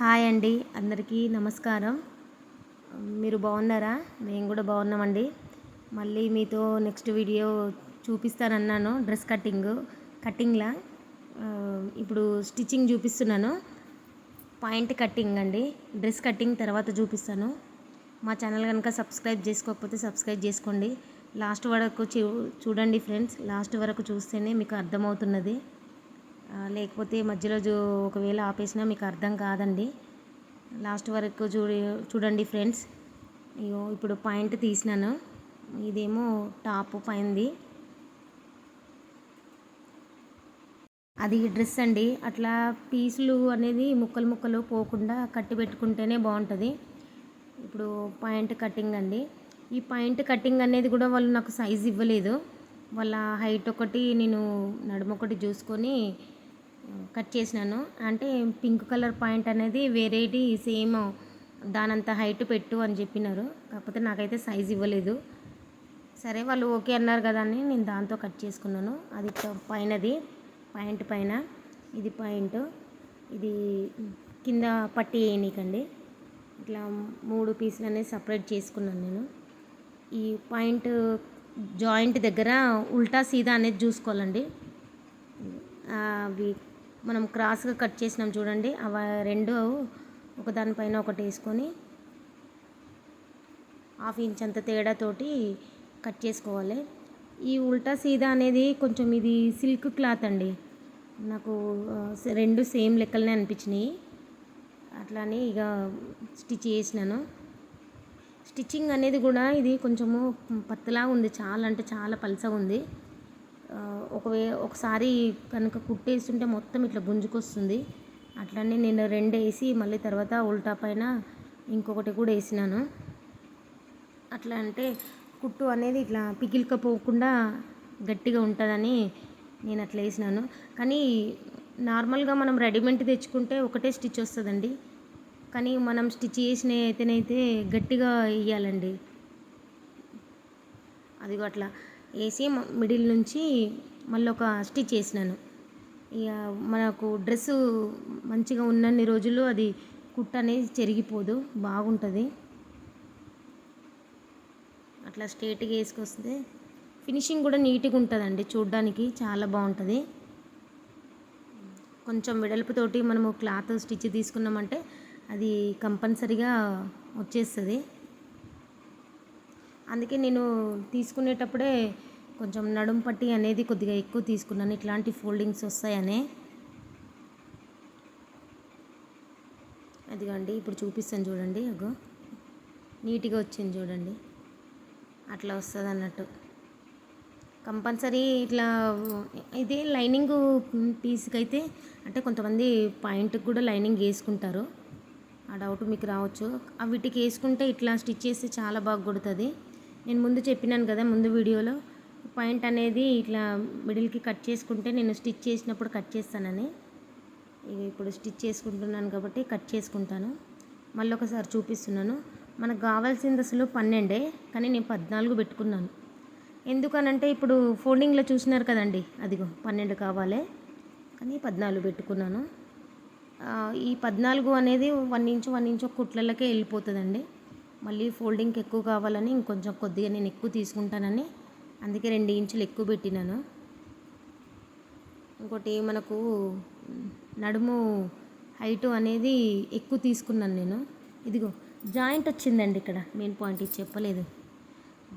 Hi అండి. అందరికీ నమస్కారం. మీరు బాగున్నారా? మేము కూడా బాగున్నామండి. మళ్ళీ మీతో నెక్స్ట్ వీడియో చూపిస్తానన్నాను. డ్రెస్ కటింగ్ కటింగ్లా ఇప్పుడు స్టిచ్చింగ్ చూపిస్తున్నాను. పాయింట్ కటింగ్ అండి డ్రెస్ కటింగ్ తర్వాత చూపిస్తాను. మా ఛానల్ కనుక సబ్స్క్రైబ్ చేసుకోకపోతే సబ్స్క్రైబ్ చేసుకోండి. లాస్ట్ వరకు చూ చూడండి ఫ్రెండ్స్. లాస్ట్ వరకు చూస్తేనే మీకు అర్థమవుతున్నది. లేకపోతే మధ్యలో జో ఒకవేళ ఆపేసినా మీకు అర్థం కాదండి. లాస్ట్ వరకు చూడి చూడండి ఫ్రెండ్స్. ఇగో ఇప్పుడు పాయింట్ తీసినాను. ఇదేమో టాప్ పైంది. అది డ్రెస్ అండి. అట్లా పీసులు అనేది ముక్కలు ముక్కలు పోకుండా కట్టి పెట్టుకుంటేనే బాగుంటుంది. ఇప్పుడు పాయింట్ కటింగ్ అండి. ఈ పాయింట్ కటింగ్ అనేది కూడా వాళ్ళు నాకు సైజ్ ఇవ్వలేదు. వాళ్ళ హైట్ ఒకటి నేను నడుమ ఒకటి చూసుకొని కట్ చేసినాను. అంటే పింక్ కలర్ పాయింట్ అనేది వేరేటి సేమ్ దానంత హైట్ పెట్టు అని చెప్పినారు. కాకపోతే నాకైతే సైజ్ ఇవ్వలేదు. సరే వాళ్ళు ఓకే అన్నారు కదా అని నేను దాంతో కట్ చేసుకున్నాను. అది పైనది పాయింట్ పైన ఇది పాయింట్ ఇది కింద పట్టి వేయనీకండి ఇట్లా మూడు పీసులు అనేది సపరేట్ చేసుకున్నాను నేను. ఈ పాయింట్ జాయింట్ దగ్గర ఉల్టా సీదా అనేది చూసుకోవాలండి. అవి మనం క్రాస్గా కట్ చేసినాం చూడండి. అవి రెండు ఒకదానిపైన ఒకటి వేసుకొని హాఫ్ ఇంచ్ అంత తేడాతోటి కట్ చేసుకోవాలి. ఈ ఉల్టా సీదా అనేది కొంచెం ఇది సిల్క్ క్లాత్ అండి. నాకు రెండు సేమ్ లెక్కలనే అనిపించినాయి. అట్లానే ఇక స్టిచ్ చేసినాను. స్టిచ్చింగ్ అనేది కూడా ఇది కొంచెము పత్తలా ఉంది. చాలా అంటే చాలా పలసగా ఉంది. ఒకవే ఒకసారి కనుక కుట్టేస్తుంటే మొత్తం ఇట్లా గుంజుకొస్తుంది. అట్లనే నేను రెండు వేసి మళ్ళీ తర్వాత ఉల్టా పైన ఇంకొకటి కూడా వేసినాను అట్లా అంటే కుట్టు అనేది ఇట్లా పిగిలికపోకుండా గట్టిగా ఉంటుందని నేను అట్లా వేసినాను కానీ నార్మల్గా మనం రెడీమేడ్ తెచ్చుకుంటే ఒకటే స్టిచ్ వస్తుందండి. కానీ మనం స్టిచ్ చేసిన అయితేనైతే గట్టిగా వేయాలండి అదిగో అట్లా. వేసి మిడిల్ నుంచి మళ్ళీ ఒక స్టిచ్ వేసినాను. ఇక మనకు డ్రెస్సు మంచిగా ఉన్నన్ని రోజులు అది కుట్ట అనేది చెరిగిపోదు బాగుంటుంది. అట్లా స్ట్రేట్గా వేసుకొస్తే ఫినిషింగ్ కూడా నీట్గా ఉంటుందండి చూడ్డానికి చాలా బాగుంటుంది. కొంచెం వెడల్పుతోటి మనము క్లాత్ స్టిచ్ తీసుకున్నామంటే అది కంపల్సరిగా వచ్చేస్తుంది. అందుకే నేను తీసుకునేటప్పుడే కొంచెం నడుం పట్టి అనేది కొద్దిగా ఎక్కువ తీసుకున్నాను. ఇట్లాంటి ఫోల్డింగ్స్ వస్తాయనే. అదిగోండి ఇప్పుడు చూపిస్తాను చూడండి అగో. నీట్గా వచ్చింది చూడండి. అట్లా వస్తుంది అన్నట్టు. కంపల్సరీ ఇట్లా ఇదే లైనింగ్ పీస్కి అయితే అంటే కొంతమంది పాయింట్కి కూడా లైనింగ్ వేసుకుంటారు. ఆ డౌట్ మీకు రావచ్చు. ఆ వీటికి వేసుకుంటే ఇట్లా స్టిచ్ చేస్తే చాలా బాగా కొడుతుంది. నేను ముందు చెప్పినాను కదా ముందు వీడియోలో. పాయింట్ అనేది ఇట్లా మిడిల్కి కట్ చేసుకుంటే నేను స్టిచ్ చేసినప్పుడు కట్ చేస్తానని. ఇప్పుడు స్టిచ్ చేసుకుంటున్నాను కాబట్టి కట్ చేసుకుంటాను. మళ్ళీ ఒకసారి చూపిస్తున్నాను. మనకు కావాల్సింది అసలు పన్నెండే కానీ నేను పద్నాలుగు పెట్టుకున్నాను. ఎందుకనంటే ఇప్పుడు ఫోల్డింగ్లో చూసినారు కదండి అదిగో పన్నెండు కావాలి కానీ పద్నాలుగు పెట్టుకున్నాను. ఈ పద్నాలుగు అనేది వన్ ఇంచు వన్ ఇంచు కుట్లలకే వెళ్ళిపోతుందండి. మళ్ళీ ఫోల్డింగ్కి ఎక్కువ కావాలని ఇంకొంచెం కొద్దిగా నేను ఎక్కువ తీసుకుంటానని అందుకే రెండు ఇంచులు ఎక్కువ పెట్టినాను. ఇంకోటి మనకు నడుము హైటు అనేది ఎక్కువ తీసుకున్నాను నేను. ఇదిగో జాయింట్ వచ్చిందండి ఇక్కడ. మెయిన్ పాయింట్ ఇది చెప్పలేదు.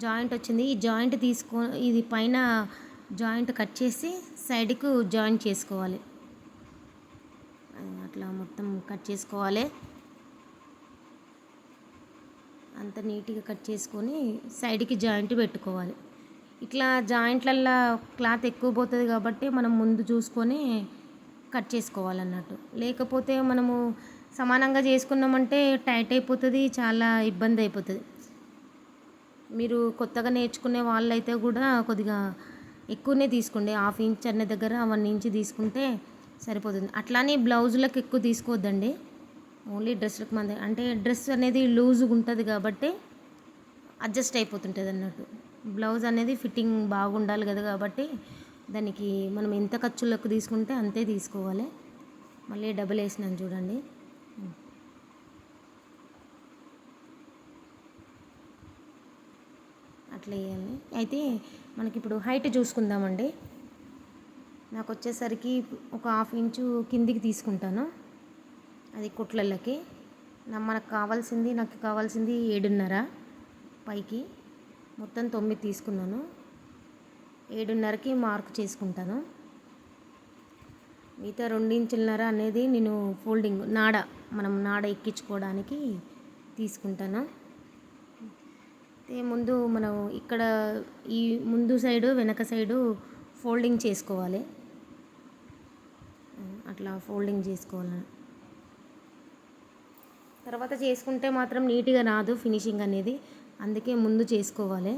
జాయింట్ వచ్చింది. ఈ జాయింట్ తీసుకో ఇది పైన జాయింట్ కట్ చేసి సైడ్కు జాయింట్ చేసుకోవాలి. అట్లా మొత్తం కట్ చేసుకోవాలి. అంత నీట్గా కట్ చేసుకొని సైడ్కి జాయింట్ పెట్టుకోవాలి. ఇట్లా జాయింట్లల్లో క్లాత్ ఎక్కువ పోతుంది కాబట్టి మనం ముందు చూసుకొని కట్ చేసుకోవాలన్నట్టు. లేకపోతే మనము సమానంగా చేసుకున్నామంటే టైట్ అయిపోతుంది చాలా ఇబ్బంది అయిపోతుంది. మీరు కొత్తగా నేర్చుకునే వాళ్ళైతే కూడా కొద్దిగా ఎక్కువనే తీసుకోండి. హాఫ్ ఇంచ్ అనే దగ్గర వన్ ఇంచ్ తీసుకుంటే సరిపోతుంది. అట్లానే బ్లౌజులకు ఎక్కువ తీసుకోవద్దండి. ఓన్లీ డ్రెస్లకు మంది అంటే డ్రెస్ అనేది లూజ్గా ఉంటుంది కాబట్టి అడ్జస్ట్ అయిపోతుంటుంది అన్నట్టు. బ్లౌజ్ అనేది ఫిట్టింగ్ బాగుండాలి కదా కాబట్టి దానికి మనం ఎంత ఖర్చులకు తీసుకుంటే అంతే తీసుకోవాలి. మళ్ళీ డబుల్ వేసినాను చూడండి. అట్లా వేయాలి. అయితే మనకి ఇప్పుడు హైట్ చూసుకుందామండి. నాకు వచ్చేసరికి ఒక హాఫ్ ఇంచు కిందికి తీసుకుంటాను. అది కుట్లలకి. నా మనకు కావాల్సింది నాకు కావాల్సింది ఏడున్నర పైకి. మొత్తం తొమ్మిది తీసుకున్నాను. ఏడున్నరకి మార్క్ చేసుకుంటాను. మిగతా రెండించులన్నర అనేది నేను ఫోల్డింగ్ నాడ మనం నాడ ఎక్కించుకోవడానికి తీసుకుంటాను. అయితే ముందు మనం ఇక్కడ ఈ ముందు సైడు వెనక సైడు ఫోల్డింగ్ చేసుకోవాలి. అట్లా ఫోల్డింగ్ చేసుకోవాలి తర్వాత చేసుకుంటే మాత్రం నీట్గా రాదు ఫినిషింగ్ అనేది. అందుకే ముందు చేసుకోవాలి.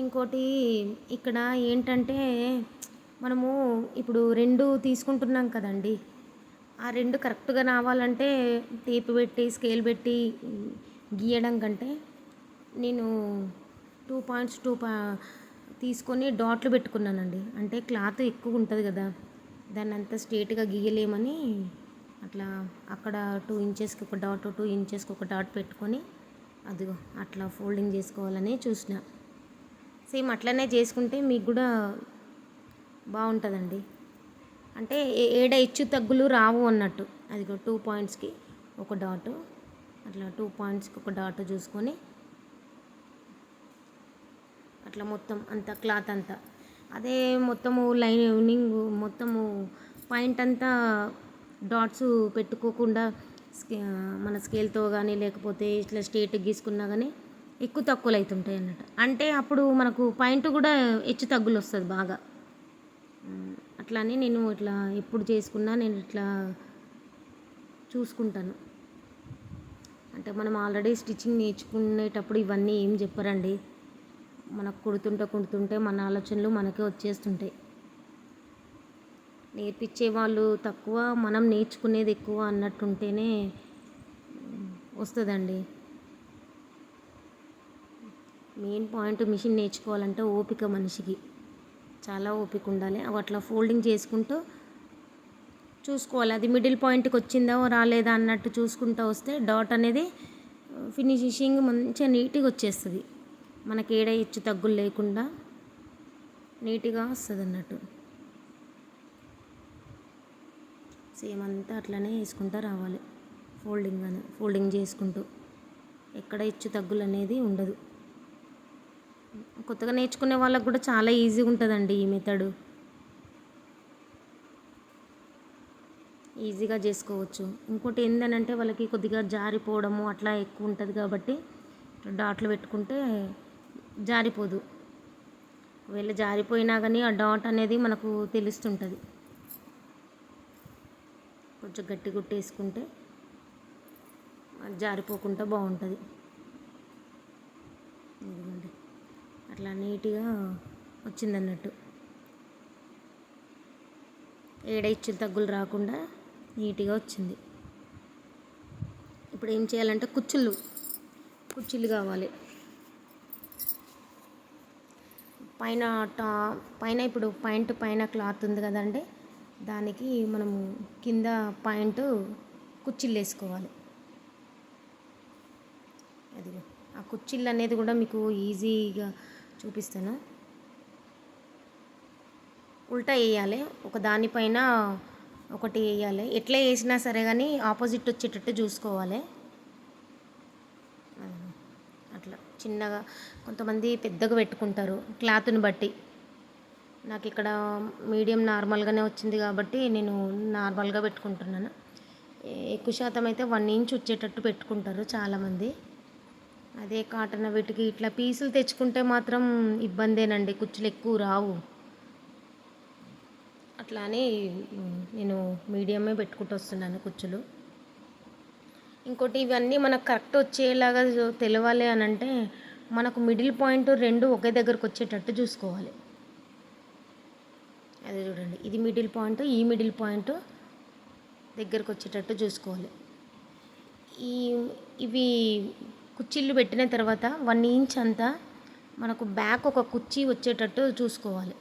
ఇంకోటి ఇక్కడ ఏంటంటే మనము ఇప్పుడు రెండు తీసుకుంటున్నాం కదండి. ఆ రెండు కరెక్ట్గా రావాలంటే టేప్ పెట్టి స్కేల్ పెట్టి గీయడం కంటే నేను టూ పాయింట్స్ టూ పా తీసుకొని డాట్లు పెట్టుకున్నానండి. అంటే క్లాత్ ఎక్కువ ఉంటుంది కదా దాన్ని అంతా స్ట్రేట్గా గీయలేమని అట్లా అక్కడ టూ ఇంచెస్కి ఒక డాట్ టూ ఇంచెస్కి ఒక డాట్ పెట్టుకొని అదిగో అట్లా ఫోల్డింగ్ చేసుకోవాలని చూసిన. సేమ్ అట్లనే చేసుకుంటే మీకు కూడా బాగుంటుందండి. అంటే ఏ- ఏడ హెచ్చు తగ్గులు రావు అన్నట్టు. అది టూ పాయింట్స్కి ఒక డాట్ అట్లా టూ పాయింట్స్కి ఒక డాట్ చూసుకొని అట్లా మొత్తం అంత క్లాత్ అంతా. అదే మొత్తము లైనింగ్ మొత్తము పాయింట్ అంతా డాట్స్ పెట్టుకోకుండా స్కే మన స్కేల్తో కానీ లేకపోతే ఇట్లా స్టేట్ గీసుకున్నా కానీ ఎక్కువ తక్కువలు అవుతుంటాయి అన్నట్టు అంటే అప్పుడు మనకు పాయింట్ కూడా హెచ్చు తగ్గులు వస్తుంది బాగా అట్లానే నేను ఇట్లా ఎప్పుడు చేసుకున్నా నేను ఇట్లా చూసుకుంటాను. అంటే మనం ఆల్రెడీ స్టిచ్చింగ్ నేర్చుకునేటప్పుడు ఇవన్నీ ఏం చెప్పరండి. మనకు కుడుతుంటే కుడుతుంటే మన ఆలోచనలు మనకే వచ్చేస్తుంటాయి. నేర్పించే వాళ్ళు తక్కువ మనం నేర్చుకునేది ఎక్కువ అన్నట్టుంటేనే వస్తుందండి. మెయిన్ పాయింట్ మిషన్ నేర్చుకోవాలంటే ఓపిక మనిషికి. చాలా ఓపిక ఉండాలి. అవి అట్లా ఫోల్డింగ్ చేసుకుంటూ చూసుకోవాలి. అది మిడిల్ పాయింట్కి వచ్చిందో రాలేదా అన్నట్టు చూసుకుంటూ వస్తే డాట్ అనేది ఫినిషింగ్ మంచిగా నీట్గా వచ్చేస్తుంది. మనకి ఏడ హెచ్చు తగ్గులు లేకుండా నీట్గా వస్తుంది అన్నట్టు సేమ్ అంతా అట్లనే వేసుకుంటూ రావాలి. ఫోల్డింగ్ అని ఫోల్డింగ్ చేసుకుంటూ. ఎక్కడ హెచ్చు తగ్గులు అనేది ఉండదు. కొత్తగా నేర్చుకునే వాళ్ళకు కూడా చాలా ఈజీగా ఉంటుందండి ఈ మెథడు ఈజీగా చేసుకోవచ్చు. ఇంకోటి ఏంటంటే వాళ్ళకి కొద్దిగా జారిపోవడము అట్లా ఎక్కువ ఉంటుంది కాబట్టి డాట్లు పెట్టుకుంటే జారిపోదు. ఒకవేళ జారిపోయినా కానీ ఆ డాట్ అనేది మనకు తెలుస్తుంటుంది. కొంచెం గట్టి కొట్టేసుకుంటే అది జారిపోకుండా బాగుంటుంది. ఇదిగోండి. అట్లా నీట్గా వచ్చిందన్నట్టు. ఏడ ఇచ్చిన తగ్గులు రాకుండా నీట్గా వచ్చింది. ఇప్పుడు ఏం చేయాలంటే కుచ్చుళ్ళు కుర్చీలు కావాలి. పైన టా పైన ఇప్పుడు పాయింట్ పైన క్లాత్ ఉంది కదండి. దానికి మనము కింద పాయింట్ కుచ్చిళ్ళు వేసుకోవాలి అది ఆ కుచ్చిళ్ళు అనేది కూడా మీకు ఈజీగా చూపిస్తాను. ఉల్టా వేయాలి ఒక దానిపైన ఒకటి వేయాలి. ఎట్లా వేసినా సరే కానీ ఆపోజిట్ వచ్చేటట్టు చూసుకోవాలి. అట్లా చిన్నగా కొంతమంది పెద్దగా పెట్టుకుంటారు క్లాత్ని బట్టి. నాకు ఇక్కడ మీడియం నార్మల్గానే వచ్చింది కాబట్టి నేను నార్మల్గా పెట్టుకుంటున్నాను. ఎక్కువ శాతం అయితే వన్ ఇంచ్ వచ్చేటట్టు పెట్టుకుంటారు చాలామంది. అదే కాటన్ వీటికి ఇట్లా పీసులు తెచ్చుకుంటే మాత్రం ఇబ్బందేనండి కుచ్చులు ఎక్కువ రావు. అట్లానే నేను మీడియమే పెట్టుకుంటూ వస్తున్నాను కుచ్చులు. ఇంకోటి ఇవన్నీ మనకు కరెక్ట్ వచ్చేలాగా తెలవాలి అని అంటే మనకు మిడిల్ పాయింట్ రెండు ఒకే దగ్గరకు వచ్చేటట్టు చూసుకోవాలి. అదే చూడండి. ఇది మిడిల్ పాయింట్ ఈ మిడిల్ పాయింట్ దగ్గరకు వచ్చేటట్టు చూసుకోవాలి. ఈ ఇవి కుర్చీలు పెట్టిన తర్వాత వన్ ఇంచ్ అంతా మనకు బ్యాక్ ఒక కుర్చీ వచ్చేటట్టు చూసుకోవాలి.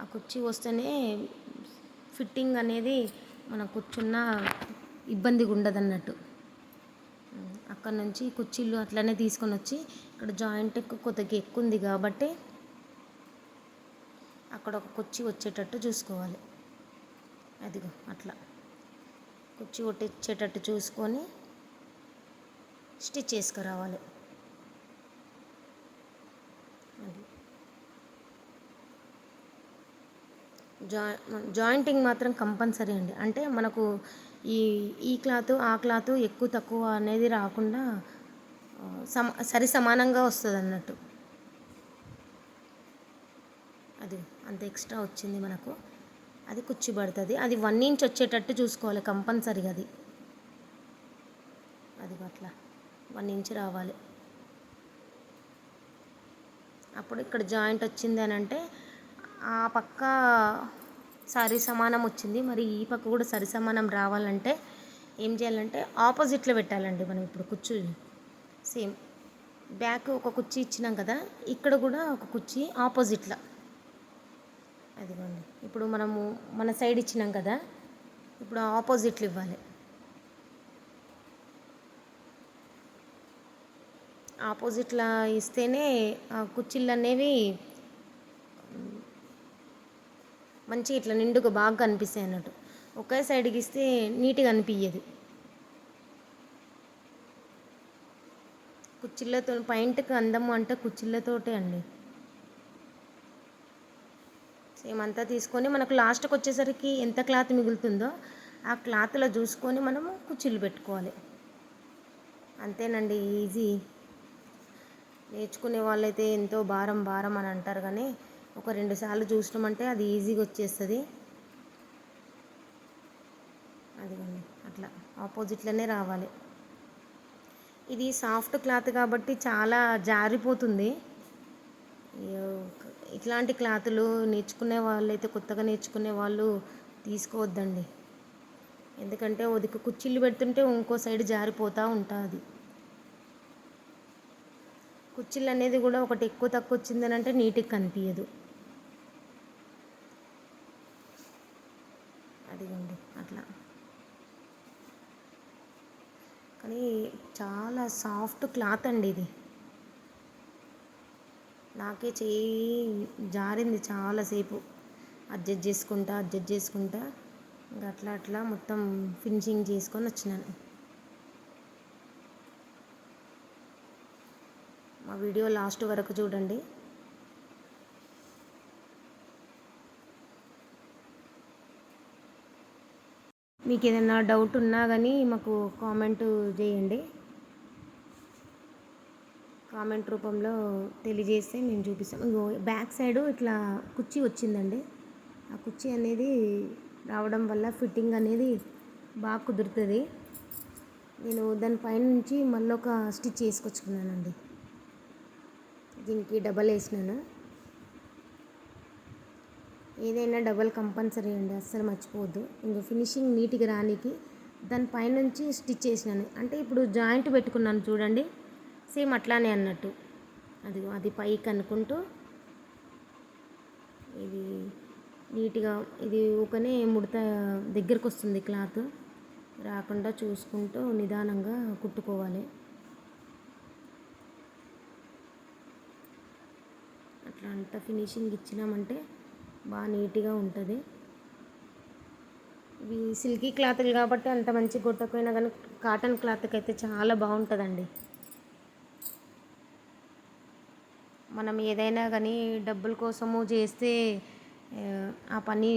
ఆ కుర్చీ వస్తేనే ఫిట్టింగ్ అనేది మనం కూర్చున్న ఇబ్బందిగా ఉండదు అన్నట్టు అక్కడ నుంచి కుర్చీలు అట్లనే తీసుకొని వచ్చి ఇక్కడ జాయింట్ కొద్దిగా ఎక్కువ ఉంది కాబట్టి అక్కడ ఒక కుర్చీ వచ్చేటట్టు చూసుకోవాలి. అదిగో అట్లా. కుర్చీ కొట్టించేటట్టు చూసుకొని స్టిచ్ చేసుకురావాలి. అది. జాయి జాయింటింగ్ మాత్రం కంపల్సరీ అండి. అంటే మనకు ఈ ఈ క్లాత్ ఆ క్లాత్ ఎక్కువ తక్కువ అనేది రాకుండా సమ సరి సమానంగా వస్తుంది అన్నట్టు అది అంత ఎక్స్ట్రా వచ్చింది మనకు. అది కుచ్చి పడుతుంది. అది వన్ ఇంచ్ వచ్చేటట్టు చూసుకోవాలి కంపల్సరీగా అది. అది అట్లా వన్ ఇంచ్ రావాలి. అప్పుడు ఇక్కడ జాయింట్ వచ్చింది అని అంటే ఆ పక్క సరి సమానం వచ్చింది. మరి ఈ పక్క కూడా సరి సమానం రావాలంటే ఏం చేయాలంటే ఆపోజిట్లో పెట్టాలండి మనం ఇప్పుడు కుర్చీ సేమ్ బ్యాక్ ఒక కుర్చీ ఇచ్చినాం కదా ఇక్కడ కూడా ఒక కుర్చీ ఆపోజిట్లో. అదిగోండి. ఇప్పుడు మనము మన సైడ్ ఇచ్చినాం కదా ఇప్పుడు ఆపోజిట్లు ఇవ్వాలి. ఆపోజిట్లా ఇస్తేనే ఆ కుర్చీలు అనేవి మంచిగా ఇట్లా నిండుగా బాగా కనిపిస్తాయి అన్నట్టు. ఒకే సైడ్కి ఇస్తే నీట్గా అనిపించదు కుర్చీలతో పాయింట్కి అందము అంటే కుర్చీలతోటే అండి. సేమ్ అంతా తీసుకొని మనకు లాస్ట్కి వచ్చేసరికి ఎంత క్లాత్ మిగులుతుందో ఆ క్లాత్లో చూసుకొని మనము కుర్చీలు పెట్టుకోవాలి. అంతేనండి ఈజీ. నేర్చుకునే వాళ్ళైతే ఎంతో భారం భారం అని అంటారు కానీ ఒక రెండు సార్లు చూసినామంటే అది ఈజీగా వచ్చేస్తుంది. అదిగోండి అట్లా ఆపోజిట్లోనే రావాలి. ఇది సాఫ్ట్ క్లాత్ కాబట్టి చాలా జారిపోతుంది. అయ్యో, ఇట్లాంటి క్లాతులు నేర్చుకునే వాళ్ళైతే కొత్తగా నేర్చుకునే వాళ్ళు తీసుకోవద్దండి. ఎందుకంటే ఒదికి కుచ్చిళ్ళు పెడుతుంటే ఇంకో సైడ్ జారిపోతూ ఉంటుంది. కుచ్చిళ్ళు అనేది కూడా ఒకటి ఎక్కువ తక్కువ వచ్చిందని అంటే నీట్గా కనిపించదు అదిగోండి అట్లా. కానీ చాలా సాఫ్ట్ క్లాత్ అండి ఇది. నాకే చేయి జారింది చాలాసేపు అడ్జస్ట్ చేసుకుంటా అడ్జస్ట్ చేసుకుంటా. ఇంకా అట్లా అట్లా మొత్తం ఫినిషింగ్ చేసుకొని వచ్చినాను. మా వీడియో లాస్ట్ వరకు చూడండి. మీకు ఏదైనా డౌట్ ఉన్నా కానీ మాకు కామెంట్ చేయండి. కామెంట్ రూపంలో తెలియజేస్తే మేము చూపిస్తాం. ఇగో బ్యాక్ సైడ్ ఇట్లా కుర్చీ వచ్చిందండి. ఆ కుర్చీ అనేది రావడం వల్ల ఫిట్టింగ్ అనేది బాగా కుదురుతుంది. నేను దానిపైన నుంచి మళ్ళీ ఒక స్టిచ్ వేసుకొచ్చుకున్నానండి. దీనికి డబల్ వేసినాను. ఏదైనా డబల్ కంపల్సరీ అండి అస్సలు మర్చిపోవద్దు. ఇంకా ఫినిషింగ్ నీట్గా రానికి దానిపైనుంచి స్టిచ్ చేసినాను అంటే ఇప్పుడు జాయింట్ పెట్టుకున్నాను చూడండి. సేమ్ అట్లానే అన్నట్టు. అది అది పైకి అనుకుంటూ ఇది నీట్గా ఇది ఊకనే ముడత దగ్గరకు వస్తుంది క్లాత్. రాకుండా చూసుకుంటూ నిదానంగా కుట్టుకోవాలి. అట్లా అంతా ఫినిషింగ్ ఇచ్చినామంటే బాగా నీట్గా ఉంటుంది. ఇవి సిల్కీ క్లాత్లు కాబట్టి అంత మంచి కొట్టకపోయినా కానీ కాటన్ క్లాత్కి అయితే చాలా బాగుంటుందండి. మనం ఏదైనా కానీ డబ్బుల కోసము చేస్తే ఆ, పని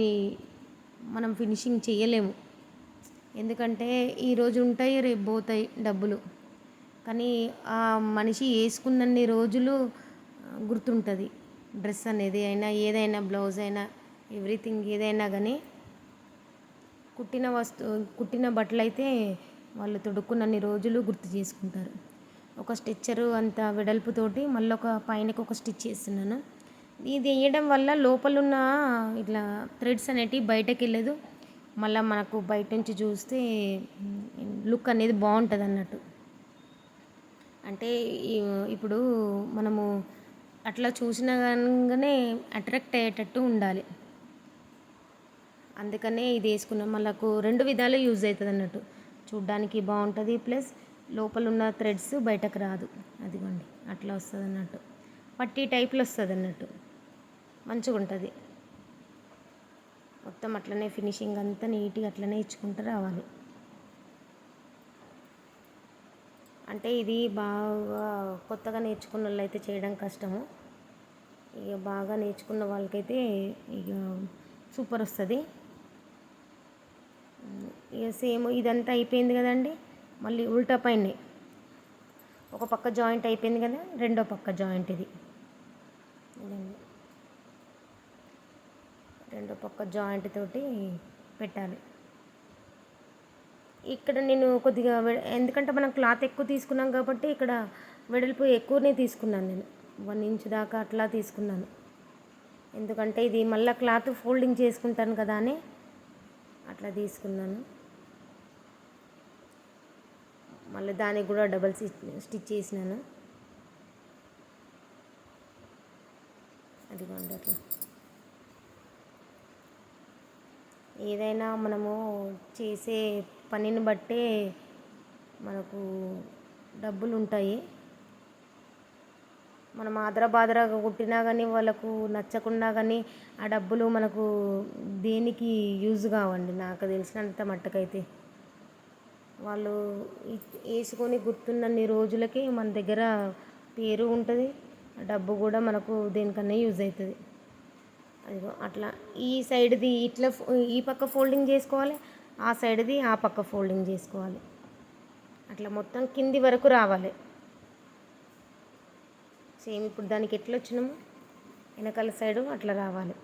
మనం ఫినిషింగ్ చేయలేము. ఎందుకంటే ఈరోజు ఉంటాయి రేపు పోతాయి డబ్బులు. కానీ ఆ మనిషి వేసుకున్నన్ని రోజులు గుర్తుంటుంది. డ్రెస్ అనేది అయినా ఏదైనా బ్లౌజ్ అయినా ఎవ్రీథింగ్ ఏదైనా కానీ కుట్టిన వస్తు కుట్టిన బట్టలు అయితే వాళ్ళు తొడుక్కున్నన్ని రోజులు గుర్తు చేసుకుంటారు. ఒక స్టిచ్చరు అంత వెడల్పుతోటి మళ్ళీ ఒక పైనకి ఒక స్టిచ్ చేస్తున్నాను. ఇది వేయడం వల్ల లోపలున్న ఇట్లా థ్రెడ్స్ అనేటివి బయటకు వెళ్ళదు మళ్ళీ మనకు బయట నుంచి చూస్తే లుక్ అనేది బాగుంటుంది అన్నట్టు అంటే ఇప్పుడు మనము అట్లా చూసిన కనుకనే అట్రాక్ట్ అయ్యేటట్టు ఉండాలి. అందుకనే ఇది వేసుకున్నాం. మనకు రెండు విధాలు యూజ్ అవుతుంది అన్నట్టు చూడ్డానికి బాగుంటుంది ప్లస్ లోపల ఉన్న థ్రెడ్స్ బయటకు రాదు. అదిగోండి అట్లా వస్తుంది అన్నట్టు పట్టీ టైప్లో వస్తుంది అన్నట్టు మంచిగా ఉంటుంది. మొత్తం అట్లనే ఫినిషింగ్ అంతా నీట్గా అట్లనే ఇచ్చుకుంటూ రావాలి. అంటే ఇది బాగా కొత్తగా నేర్చుకున్న వాళ్ళు అయితే చేయడం కష్టము. ఇక బాగా నేర్చుకున్న వాళ్ళకైతే ఇక సూపర్ వస్తుంది. ఇక సేమ్ ఇదంతా అయిపోయింది కదండి. మళ్ళీ ఉల్టా పైనే. ఒక పక్క జాయింట్ అయిపోయింది కదా రెండో పక్క జాయింట్ ఇది. రెండో పక్క జాయింట్ తోటి పెట్టాలి. ఇక్కడ నేను కొద్దిగా ఎందుకంటే మనం క్లాత్ ఎక్కువ తీసుకున్నాం కాబట్టి ఇక్కడ వెడల్పు ఎక్కువనే తీసుకున్నాను నేను. వన్ ఇంచ్ దాకా అట్లా తీసుకున్నాను. ఎందుకంటే ఇది మళ్ళీ క్లాత్ ఫోల్డింగ్ చేసుకుంటాను కదా అని అట్లా తీసుకున్నాను. మళ్ళీ దానికి కూడా డబల్ స్టిచ్ చేసినాను. అదిగోండి అట్లా. ఏదైనా మనము చేసే పనిని బట్టే మనకు డబ్బులు ఉంటాయి. మనం ఆదరబాదరగా కుట్టినా కానీ వాళ్ళకు నచ్చకుండా కానీ ఆ డబ్బులు మనకు దేనికి యూజ్ కావండి? నాకు తెలిసినంత మట్టుకైతే. వాళ్ళు వేసుకొని గుర్తున్నన్ని రోజులకి మన దగ్గర పేరు ఉంటుంది. డబ్బు కూడా మనకు దేనికన్నా యూజ్ అవుతుంది అదిగో అట్లా ఈ సైడ్ది ఇట్లా ఈ పక్క ఫోల్డింగ్ చేసుకోవాలి ఆ సైడ్ది ఆ పక్క ఫోల్డింగ్ చేసుకోవాలి. అట్లా మొత్తం కింది వరకు రావాలి. సేమ్ ఇప్పుడు దానికి ఎట్లా వచ్చినాము వెనకాల సైడు అట్లా రావాలి.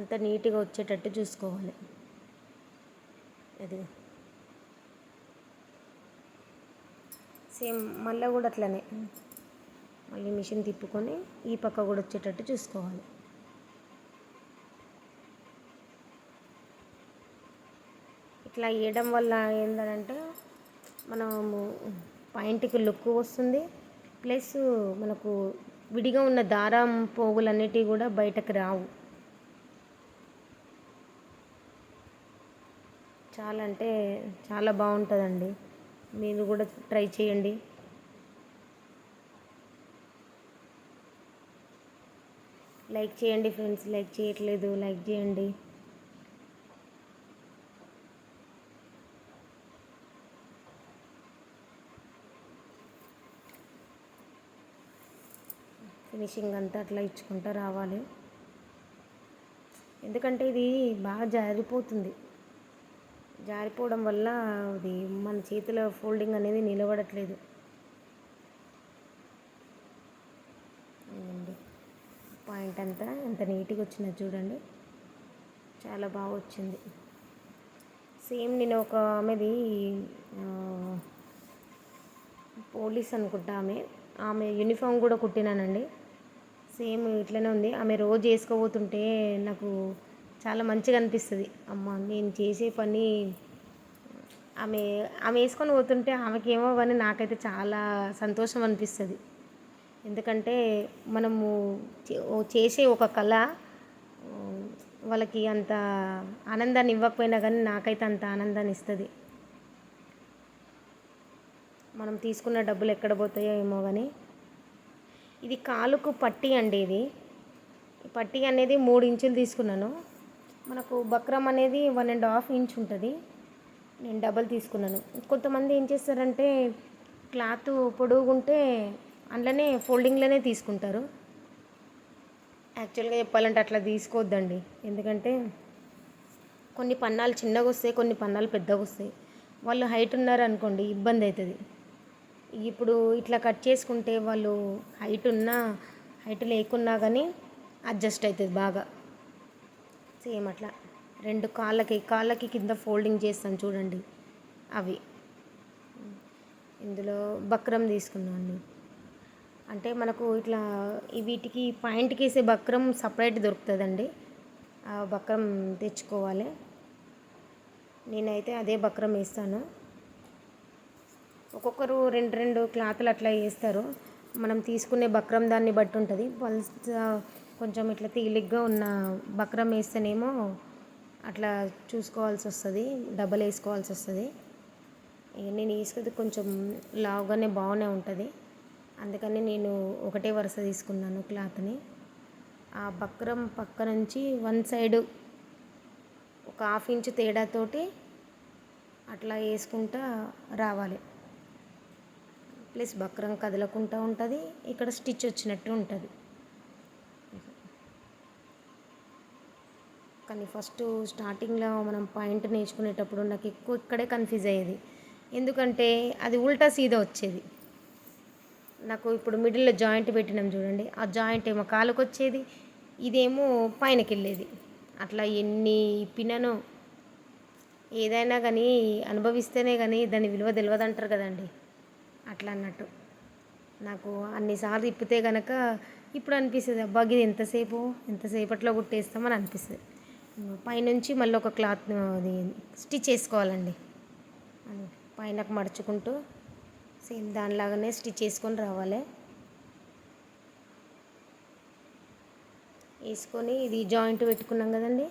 అంత నీట్గా వచ్చేటట్టు చూసుకోవాలి. అది. సేమ్ మళ్ళీ కూడా అట్లనే. మళ్ళీ మిషన్ తిప్పుకొని ఈ పక్క కూడా వచ్చేటట్టు చూసుకోవాలి. ఇట్లా వేయడం వల్ల ఏంటంటే మనము పాయింట్కి లుక్ వస్తుంది. ప్లస్ మనకు విడిగా ఉన్న దారం పోగులన్నిటివి కూడా బయటకు రావు. చాలా అంటే చాలా బాగుంటుందండి. మీరు కూడా ట్రై చేయండి. లైక్ చేయండి ఫ్రెండ్స్ లైక్ చేయట్లేదు లైక్ చేయండి. ఫినిషింగ్ అంతా అట్లా ఇచ్చుకుంటూ రావాలి. ఎందుకంటే ఇది బాగా జారిపోతుంది. జారిపోవడం వల్ల అది మన చేతిలో ఫోల్డింగ్ అనేది నిలబడట్లేదు. పాయింట్ అంతా ఎంత నీట్గా వచ్చిందో చూడండి. చాలా బాగా వచ్చింది. సేమ్ నేను ఒక ఆమెది పోలీస్ అనుకుంటా ఆమె. ఆమె యూనిఫామ్ కూడా కుట్టినానండి. సేమ్ ఇట్లనే ఉంది. ఆమె రోజు వేసుకోబోతుంటే నాకు చాలా మంచిగా అనిపిస్తుంది. అమ్మ నేను చేసే పని ఆమె ఆమె వేసుకొని పోతుంటే ఆమెకేమో కానీ నాకైతే చాలా సంతోషం అనిపిస్తుంది. ఎందుకంటే మనము చే- ఓ చేసే ఒక కళ వాళ్ళకి అంత ఆనందాన్ని ఇవ్వకపోయినా కానీ నాకైతే అంత ఆనందాన్ని ఇస్తుంది. మనం తీసుకున్న డబ్బులు ఎక్కడ పోతాయో ఏమో కానీ ఇది కాలుకు పట్టి అండి ఇది. పట్టి అనేది మూడు ఇంచులు తీసుకున్నాను. మనకు బక్రం అనేది వన్ అండ్ హాఫ్ ఇంచ్ ఉంటుంది. నేను డబల్ తీసుకున్నాను. కొంతమంది ఏం చేస్తారంటే క్లాత్ పొడుగుంటే అందులోనే ఫోల్డింగ్లోనే తీసుకుంటారు. యాక్చువల్గా చెప్పాలంటే అట్లా తీసుకోవద్దండి. ఎందుకంటే కొన్ని పన్నాలు చిన్నగా వస్తాయి కొన్ని పన్నాలు పెద్దగా వస్తాయి. వాళ్ళు హైట్ ఉన్నారనుకోండి ఇబ్బంది అవుతుంది ఇప్పుడు ఇట్లా కట్ చేసుకుంటే వాళ్ళు హైట్ ఉన్నా హైట్ లేకున్నా కానీ అడ్జస్ట్ అవుతుంది బాగా. సేమ్ అట్లా. రెండు కాళ్ళకి కాళ్ళకి కింద ఫోల్డింగ్ చేస్తాను చూడండి. అవి. ఇందులో బక్రం తీసుకున్నాను అంటే మనకు ఇట్లా వీటికి పాయింట్కి వేసే బక్రం సపరేట్ దొరుకుతుందండి. ఆ బక్రం తెచ్చుకోవాలి. నేనైతే అదే బక్రం వేస్తాను. ఒక్కొక్కరు రెండు రెండు క్లాతులు అట్లా వేస్తారు. మనం తీసుకునే బక్రం దాన్ని బట్టి ఉంటుంది. పల్స్ కొంచెం ఇట్లా తేలిగ్గా ఉన్న బక్రం వేస్తేనేమో అట్లా చూసుకోవాల్సి వస్తుంది డబల్ వేసుకోవాల్సి వస్తుంది. ఇక నేను వేసుకుంది కొంచెం లావుగానే బాగానే ఉంటుంది. అందుకని నేను ఒకటే వరుస తీసుకున్నాను క్లాత్ని. ఆ బక్రం పక్క నుంచి వన్ సైడ్ ఒక హాఫ్ ఇంచ్ తేడాతోటి అట్లా వేసుకుంటా రావాలి. ప్లస్ బక్రం కదలకుండా ఉంటుంది ఇక్కడ స్టిచ్ వచ్చినట్టు ఉంటుంది. కానీ ఫస్ట్ స్టార్టింగ్లో మనం పాయింట్ నేర్చుకునేటప్పుడు నాకు ఎక్కువ ఇక్కడే కన్ఫ్యూజ్ అయ్యేది. ఎందుకంటే అది ఉల్టా సీదా వచ్చేది. నాకు ఇప్పుడు మిడిల్లో జాయింట్ పెట్టినాం చూడండి. ఆ జాయింట్ ఏమో కాలుకు వచ్చేది ఇదేమో పైనకి వెళ్ళేది అట్లా ఎన్ని పినను ఏదైనా కానీ అనుభవిస్తేనే కానీ దాని విలువ తెలియదు అంటారు కదండి. అట్లా అన్నట్టు. నాకు అన్నిసార్లు ఇప్పితే కనుక ఇప్పుడు అనిపిస్తుంది అబ్బా ఇది ఎంతసేపు ఎంతసేపట్లో కుట్టేస్తామని అనిపిస్తుంది. పైనుంచి మళ్ళీ ఒక క్లాత్ అది స్టిచ్ చేసుకోవాలండి. అది పైనకు మడుచుకుంటూ సేమ్ దానిలాగానే స్టిచ్ చేసుకొని రావాలి. వేసుకొని ఇది జాయింట్ పెట్టుకున్నాం కదండి.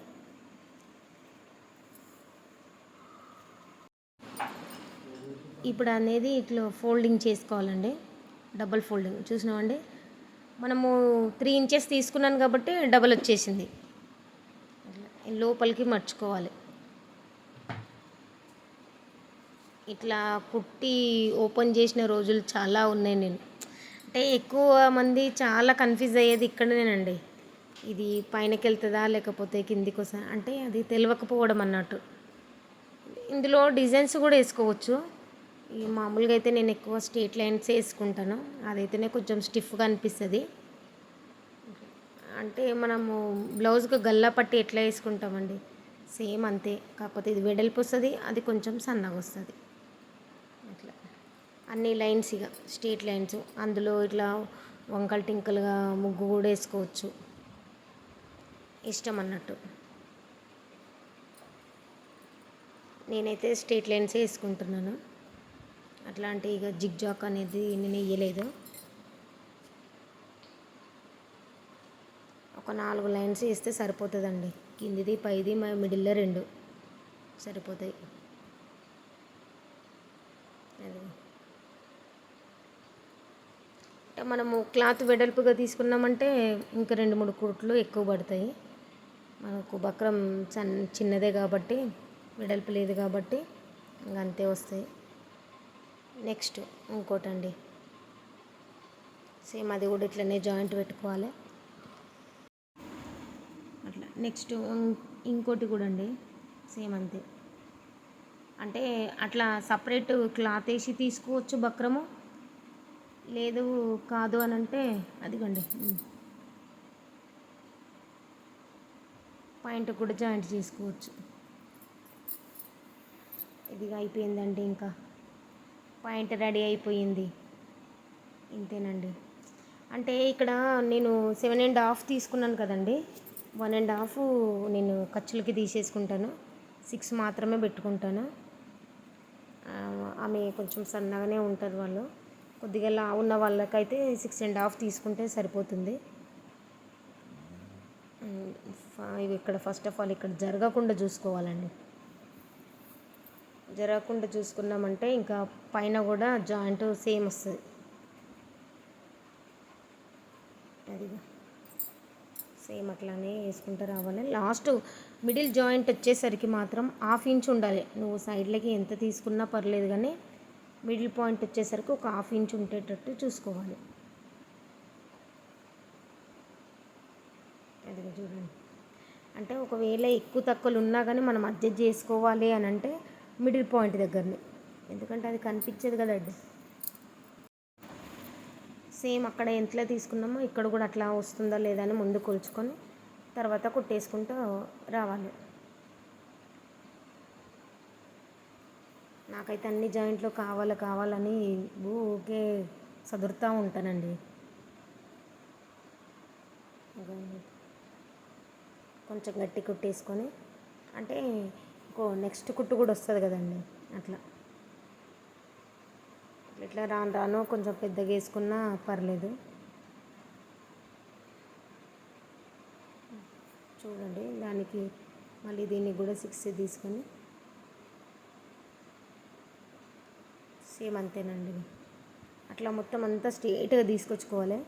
ఇప్పుడు అనేది ఇట్లా ఫోల్డింగ్ చేసుకోవాలండి. డబల్ ఫోల్డింగ్ చూసినామండి. మనము త్రీ ఇంచెస్ తీసుకున్నాను కాబట్టి డబల్ వచ్చేసింది. లోపలికి మర్చుకోవాలి. ఇట్లా కుట్టి ఓపెన్ చేసిన రోజులు చాలా ఉన్నాయి నేను. అంటే ఎక్కువ మంది చాలా కన్ఫ్యూజ్ అయ్యేది ఇక్కడనేనండి. ఇది పైనకి వెళ్తుందా లేకపోతే కిందికి వస్తా అంటే అది తెలియకపోవడం అన్నట్టు. ఇందులో డిజైన్స్ కూడా వేసుకోవచ్చు. ఈ మామూలుగా అయితే నేను ఎక్కువ స్ట్రేట్ లైన్స్ వేసుకుంటాను. అదైతేనే కొంచెం స్టిఫ్గా అనిపిస్తుంది. అంటే మనము బ్లౌజ్కి గల్లా పట్టి ఎట్లా వేసుకుంటామండి? సేమ్ అంతే. కాకపోతే ఇది వెడల్పు వస్తుంది అది కొంచెం సన్నగా వస్తుంది. అట్లా. అన్ని లైన్స్ ఇక స్ట్రేట్ లైన్స్. అందులో ఇట్లా వంకలు టింకలుగా ముగ్గు కూడా వేసుకోవచ్చు. ఇష్టం అన్నట్టు. నేనైతే స్ట్రేట్ లైన్స్ వేసుకుంటున్నాను. అట్లాంటి ఇక జిగ్ జాక్ అనేది నేను వేయలేదు ఒక నాలుగు లైన్స్ వేస్తే సరిపోతుందండి. కిందిది పైది మిడిల్లో రెండు. సరిపోతాయి. అది. అంటే మనము క్లాత్ వెడల్పుగా తీసుకున్నామంటే ఇంకా రెండు మూడు కుట్లు ఎక్కువ పడతాయి. మనకు బక్రం చన్ చిన్నదే కాబట్టి వెడల్పు లేదు కాబట్టి ఇంక అంతే వస్తాయి. నెక్స్ట్ ఇంకోటండి. సేమ్ అది కూడా ఇట్లనే జాయింట్ పెట్టుకోవాలి. నెక్స్ట్ ఇంకోటి కూడా అండి. సేమ్ అంతే. అంటే అట్లా సపరేట్ క్లాత్ వేసి తీసుకోవచ్చు బక్రము? లేదు కాదు అని అంటే అదిగండి. పాయింట్ కూడా జాయింట్ చేసుకోవచ్చు. ఇది అయిపోయిందండి ఇంకా. పాయింట్ రెడీ అయిపోయింది. ఇంతేనండి. అంటే ఇక్కడ నేను సెవెన్ అండ్ హాఫ్ తీసుకున్నాను కదండి. వన్ అండ్ హాఫ్ నేను ఖర్చులకి తీసేసుకుంటాను. సిక్స్ మాత్రమే పెట్టుకుంటాను. ఆమె కొంచెం సన్నగానే ఉంటారు వాళ్ళు. కొద్దిగా లా ఉన్న వాళ్ళకైతే సిక్స్ అండ్ హాఫ్ తీసుకుంటే సరిపోతుంది. ఇవి ఇక్కడ ఫస్ట్ ఆఫ్ ఆల్ ఇక్కడ జరగకుండా చూసుకోవాలండి. జరగకుండా చూసుకున్నామంటే ఇంకా పైన కూడా జాయింట్ సేమ్ వస్తుంది. అదిగా. సేమ్ అట్లానే వేసుకుంటూ రావాలి. లాస్ట్ మిడిల్ జాయింట్ వచ్చేసరికి మాత్రం హాఫ్ ఇంచ్ ఉండాలి. నువ్వు సైడ్లకి ఎంత తీసుకున్నా పర్లేదు కానీ మిడిల్ పాయింట్ వచ్చేసరికి ఒక హాఫ్ ఇంచ్ ఉండేటట్టు చూసుకోవాలి. అదిగా చూడండి. అంటే ఒకవేళ ఎక్కువ తక్కువలు ఉన్నా కానీ మనం అడ్జస్ట్ చేసుకోవాలి అని అంటే మిడిల్ పాయింట్ దగ్గరనే. ఎందుకంటే అది కనిపించదు కదండి సేమ్ అక్కడ ఎంతలో తీసుకున్నామో? ఇక్కడ కూడా అట్లా వస్తుందా లేదా అని ముందు కొలుచుకొని తర్వాత కుట్టేసుకుంటూ రావాలి. నాకైతే అన్ని జాయింట్లు కావాలి కావాలని ఊకే సదురుతూ ఉంటానండి. కొంచెం గట్టి కుట్టేసుకొని అంటే ఇంకో నెక్స్ట్ కుట్టు కూడా వస్తుంది కదండి అట్లా. ఇట్లా రాను రాను కొంచెం పెద్దగా వేసుకున్నా పర్లేదు. చూడండి దానికి మళ్ళీ దీన్ని కూడా సిక్స్ తీసుకొని సేమ్ అంతేనండి. అట్లా మొత్తం అంతా స్ట్రేట్గా తీసుకొచ్చుకోవాలి.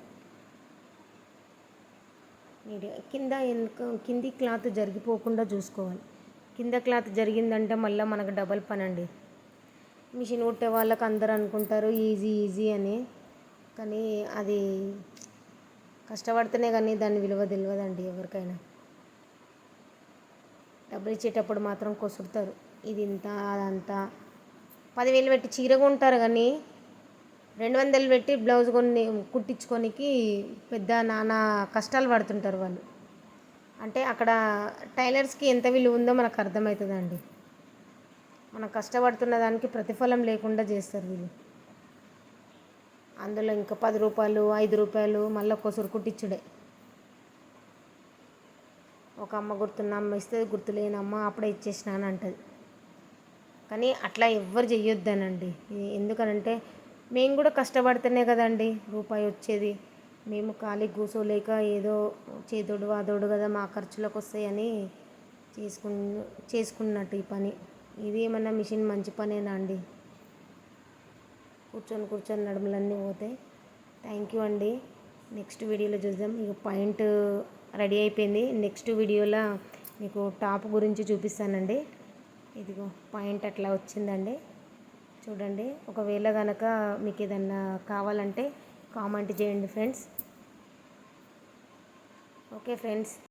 నీట్గా కింద కింది క్లాత్ జరిగిపోకుండా చూసుకోవాలి. కింద క్లాత్ జరిగిందంటే మళ్ళీ మనకు డబల్ పని అండి మిషన్ కుట్టే వాళ్ళకి అందరూ అనుకుంటారు ఈజీ ఈజీ అని. కానీ అది కష్టపడితేనే కానీ దాని విలువ తెలియదండి ఎవరికైనా. డబ్బులు ఇచ్చేటప్పుడు మాత్రం కొసురుతారు. ఇది ఇంత అదంతా. పదివేలు పెట్టి చీర కొంటారు కానీ రెండు వందలు పెట్టి బ్లౌజ్ కొన్ని కుట్టించుకోనికి పెద్ద నానా కష్టాలు పడుతుంటారు వాళ్ళు. అంటే అక్కడ టైలర్స్కి ఎంత విలువ ఉందో మనకు అర్థమవుతుందండి. మనం కష్టపడుతున్న దానికి ప్రతిఫలం లేకుండా చేస్తారు వీళ్ళు. అందులో ఇంకా పది రూపాయలు ఐదు రూపాయలు మళ్ళీ కొసురు కుట్టించుడే ఒక అమ్మ గుర్తున్న అమ్మ ఇస్తే గుర్తులేని అమ్మ అప్పుడే ఇచ్చేసినాను అంటది. కానీ అట్లా ఎవ్వరు చెయ్యొద్దనండి. ఎందుకనంటే మేము కూడా కష్టపడితేనే కదండి రూపాయి వచ్చేది. మేము ఖాళీ కూర్చోలేక ఏదో చేదోడు వాదోడు కదా మా ఖర్చులకు వస్తాయని చేసుకు చేసుకున్నట్టు ఈ పని. ఇది ఏమన్నా మిషన్ మంచి పనేనా అండి? కూర్చొని కూర్చొని నడుములన్నీ పోతాయి థ్యాంక్ యూ అండి. నెక్స్ట్ వీడియోలో చూద్దాం. ఇక పాయింట్ రెడీ అయిపోయింది. నెక్స్ట్ వీడియోలో మీకు టాప్ గురించి చూపిస్తానండి. ఇదిగో పాయింట్ అట్లా వచ్చిందండి. చూడండి ఒకవేళ కనుక మీకు ఏదన్నా కావాలంటే కామెంట్ చేయండి ఫ్రెండ్స్. Okay friends.